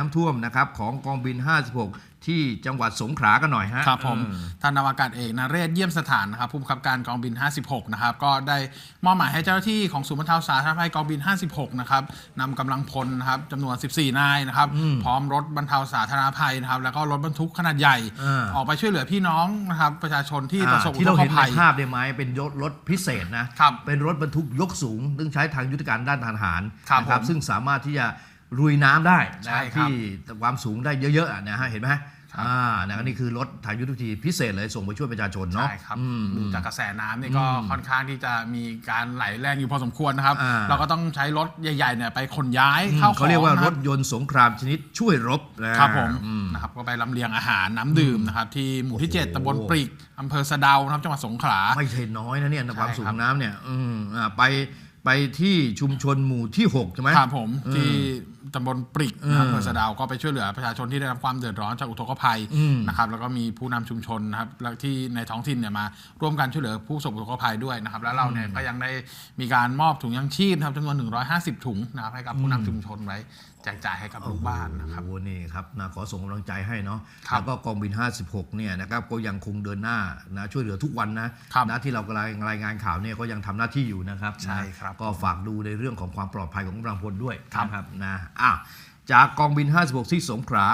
น้ำท่วมนะครับของกองบิน 56 ที่จังหวัดสงขลากันหน่อยฮะครับผมเออท่านนาวากาศเอกนเรศเยี่ยมสถานนะครับผู้บังคับการกองบิน 56 นะครับ ก็ได้มอบหมายให้เจ้าหน้าที่ของศูนย์บรรเทาสาธารณภัยกองบิน 56 นะครับนำกำลังพลนะครับจำนวน 14 นายนะครับพร้อมรถบรรเทาสาธารณภัยนะครับ แล้วก็รถบรรทุกขนาดใหญ่ อ่า ออกไปช่วยเหลือพี่น้องนะครับ ประชาชนที่ประสบอ่าอุที่ทเรากเห็นในภัย ภาพได้ไหมเป็นยศรถพิเศษนะครับเป็นรถบรรทุกยกสูง ซึ่งใช้ทางยุทธการด้านทหารครับนะผมซึ่งสามารถที่จะ ลุยน้ำได้ใช่นะครับที่ความสูงได้เยอะๆอะนะฮะเห็นไหมครับอ่านะนี่คือรถทางยุทธวิธีพิเศษเลยส่งไปช่วยประชาชนเนาะใช่ครับอืมดูจากกระแสน้ำนี่ก็อืมค่อนข้างที่จะมีการไหลแรงอยู่พอสมควรนะครับอ่าเราก็ต้องใช้รถใหญ่ๆเนี่ยไปขนย้ายอืมเข้าของเขาเรียกว่านะครบถยนต์สงครามชนิดช่วยรบนะครับผมอืมนะครับก็ไปลำเลียงอาหารน้ำดื่มนะครับที่หมู่ที่โอ้โห7ตำบลปริกอำเภอสะเดานะครับจังหวัดสงขลาไม่ใช่น้อยนะเนี่ยใช่ความสูงครับน้ำเนี่ยอืมอ่าไปไปที่ชุมชนหมู่ที่6ใช่ไหมครับผมอืมที่ ตำบลปริกนะครับอืมอำเภอสะเดาก็ไปช่วยเหลือประชาชนที่ได้รับความเดือดร้อนจากอุทกภัยอืมนะครับแล้วก็มีผู้นำชุมชนนะครับแล้วที่ในท้องถิ่นเนี่ยมาร่วมกันช่วยเหลือผู้ประสบอุทกภัยด้วยนะครับ แล้วเราเนี่ยก็ยังได้มีการมอบถุงยังชีพนะครับจำนวน 150 ถุงนะครับให้กับผู้นำชุมชนไว้แจกจ่ายให้กับลูกบ้านนะครับโอ้โหนี่ครับนะขอส่งกำลังใจให้เนาะครับแล้วก็กองบิน 56 เนี่ยนะครับก็ยังคงเดินหน้านะช่วยเหลือทุกวันนะครับนะที่เรากำลังรายงานข่าวเนี่ยก็ยังทำหน้าที่อยู่นะครับใช่นะครับก็ฝากดูในเรื่องของความปลอดภัยของกำลังพลด้วยครับนะครับนะอะจากกองบิน 56 ที่สงขลา